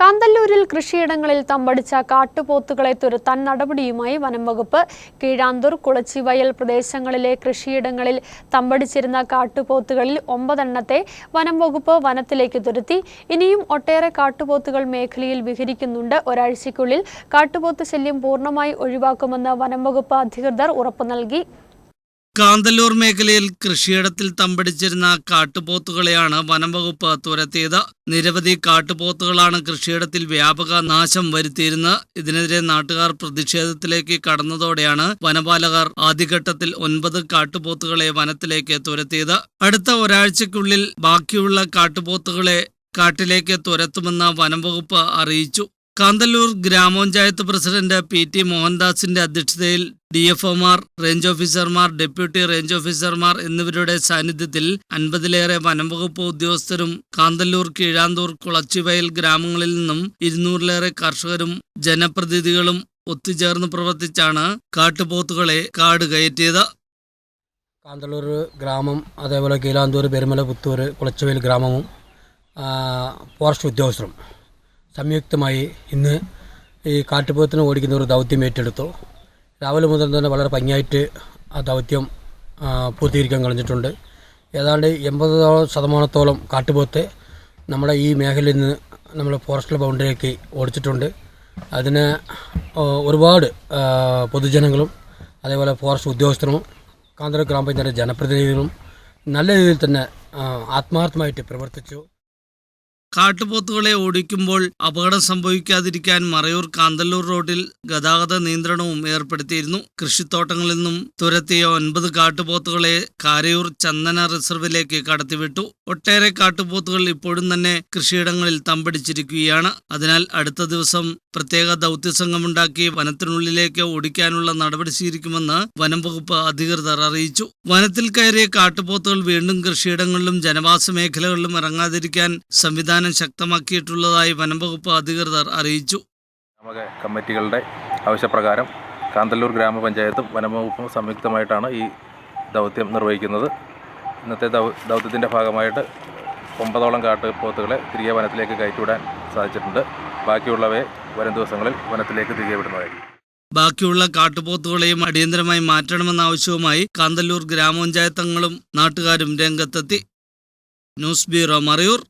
കാന്തല്ലൂരിൽ കൃഷിയിടങ്ങളിൽ തമ്പടിച്ച കാട്ടുപോത്തുകളെ തുരത്താൻ നടപടിയുമായി വനം വകുപ്പ്. കീഴാന്തൂർ കുളച്ചിവയൽ പ്രദേശങ്ങളിലെ കൃഷിയിടങ്ങളിൽ തമ്പടിച്ചിരുന്ന കാട്ടുപോത്തുകളിൽ ഒമ്പതെണ്ണത്തെ വനം വകുപ്പ് വനത്തിലേക്ക് തുരത്തി. ഇനിയും ഒട്ടേറെ കാട്ടുപോത്തുകൾ മേഖലയിൽ വിഹരിക്കുന്നുണ്ട്. ഒരാഴ്ചയ്ക്കുള്ളിൽ കാട്ടുപോത്ത് ശല്യം പൂർണമായി ഒഴിവാക്കുമെന്ന് വനം വകുപ്പ് അധികൃതർ ഉറപ്പു നൽകി. കാന്തല്ലൂർ മേഖലയിൽ കൃഷിയിടത്തിൽ തമ്പടിച്ചിരുന്ന കാട്ടുപോത്തുകളെയാണ് വനംവകുപ്പ് തുരത്തിയത്. നിരവധി കാട്ടുപോത്തുകളാണ് കൃഷിയിടത്തിൽ വ്യാപക നാശം വരുത്തിയിരുന്നത്. ഇതിനെതിരെ നാട്ടുകാർ പ്രതിഷേധത്തിലേക്ക് കടന്നതോടെയാണ് വനപാലകർ ആദ്യഘട്ടത്തിൽ ഒൻപത് കാട്ടുപോത്തുകളെ വനത്തിലേക്ക് തുരത്തിയത്. അടുത്ത ഒരാഴ്ചക്കുള്ളിൽ ബാക്കിയുള്ള കാട്ടുപോത്തുകളെ കാട്ടിലേക്ക് തുരത്തുമെന്ന് വനംവകുപ്പ് അറിയിച്ചു. കാന്തല്ലൂർ ഗ്രാമപഞ്ചായത്ത് പ്രസിഡന്റ് പി ടി മോഹൻദാസിന്റെ അധ്യക്ഷതയിൽ ഡി എഫ് ഒമാർ റേഞ്ച് ഓഫീസർമാർ ഡെപ്യൂട്ടി റേഞ്ച് ഓഫീസർമാർ എന്നിവരുടെ സാന്നിധ്യത്തിൽ അൻപതിലേറെ വനംവകുപ്പ് ഉദ്യോഗസ്ഥരും കാന്തല്ലൂർ കീഴാന്തൂർ കുളച്ചിവയൽ ഗ്രാമങ്ങളിൽ നിന്നും ഇരുന്നൂറിലേറെ കർഷകരും ജനപ്രതിനിധികളും ഒത്തുചേർന്ന് പ്രവർത്തിച്ചാണ് കാട്ടുപോത്തുകളെ കാട് കയറ്റിയത്. കാന്തല്ലൂർ ഗ്രാമം അതേപോലെ കീഴാന്തൂർ പെരുമല പുത്തൂർ കുളച്ചുവയൽ ഗ്രാമവും ഫോറസ്റ്റ് ഉദ്യോഗസ്ഥരും. സംയുക്തമായി ഇന്ന് ഈ കാട്ടുപോത്തിനെ ഓടിക്കുന്ന ഒരു ദൗത്യം ഏറ്റെടുത്തു. രാവിലെ മുതൽ തന്നെ വളരെ ഭംഗിയായിട്ട് ആ ദൗത്യം പൂർത്തീകരിക്കാൻ കഴിഞ്ഞിട്ടുണ്ട്. ഏതാണ്ട് എൺപത് ശതമാനത്തോളം കാട്ടുപോത്ത് നമ്മുടെ ഈ മേഖലയിൽ നിന്ന് നമ്മൾ ഫോറസ്റ്റ് ബൗണ്ടറിയിലേക്ക് ഓടിച്ചിട്ടുണ്ട്. അതിന് ഒരുപാട് പൊതുജനങ്ങളും അതേപോലെ ഫോറസ്റ്റ് ഉദ്യോഗസ്ഥരും കാന്തര ഗ്രാമപഞ്ചായത്ത് ജനപ്രതിനിധികളും നല്ല രീതിയിൽ തന്നെ ആത്മാർത്ഥമായിട്ട് പ്രവർത്തിച്ചു. കാട്ടുപോത്തുകളെ ഓടിക്കുമ്പോൾ അപകടം സംഭവിക്കാതിരിക്കാൻ മറയൂർ കാന്തല്ലൂർ റോഡിൽ ഗതാഗത നിയന്ത്രണവും ഏർപ്പെടുത്തിയിരുന്നു. കൃഷിത്തോട്ടങ്ങളിൽ നിന്നും തുരത്തിയ ഒൻപത് കാട്ടുപോത്തുകളെ കാരയൂർ ചന്ദന റിസർവിലേക്ക് കടത്തിവിട്ടു. ഒട്ടേറെ കാട്ടുപോത്തുകൾ ഇപ്പോഴും തന്നെ കൃഷിയിടങ്ങളിൽ തമ്പടിച്ചിരിക്കുകയാണ്. അതിനാൽ അടുത്ത ദിവസം പ്രത്യേക ദൗത്യസംഘമുണ്ടാക്കി വനത്തിനുള്ളിലേക്ക് ഓടിക്കാനുള്ള നടപടി സ്വീകരിക്കുമെന്ന് വനം വകുപ്പ് അധികൃതർ അറിയിച്ചു. വനത്തിൽ കയറിയ കാട്ടുപോത്തുകൾ വീണ്ടും കൃഷിയിടങ്ങളിലും ജനവാസ മേഖലകളിലും ഇറങ്ങാതിരിക്കാൻ സംവിധാനം ശക്തമാക്കിയിട്ടുള്ളതായി വനം വകുപ്പ് അധികൃതർ അറിയിച്ചു. കമ്മിറ്റികളുടെ ആവശ്യപ്രകാരം കാന്തല്ലൂർ ഗ്രാമപഞ്ചായത്തും വനംവകുപ്പും സംയുക്തമായിട്ടാണ് ഈ ദൗത്യം നിർവഹിക്കുന്നത്. ഇന്നത്തെ ദൗത്യത്തിന്റെ ഭാഗമായിട്ട് ഒമ്പതോളം കാട്ടുപോത്തുകളെ തിരികെ വനത്തിലേക്ക് കയറ്റിവിടാൻ സാധിച്ചിട്ടുണ്ട്. ബാക്കിയുള്ളവയെ വരും ദിവസങ്ങളിൽ വനത്തിലേക്ക് തിരികെ വിടുന്നതായിരിക്കും. ബാക്കിയുള്ള കാട്ടുപോത്തുകളെയും അടിയന്തരമായി മാറ്റണമെന്ന ആവശ്യവുമായി കാന്തല്ലൂർ ഗ്രാമപഞ്ചായത്തങ്ങളും നാട്ടുകാരും രംഗത്തെത്തി. News bureau Marayoor.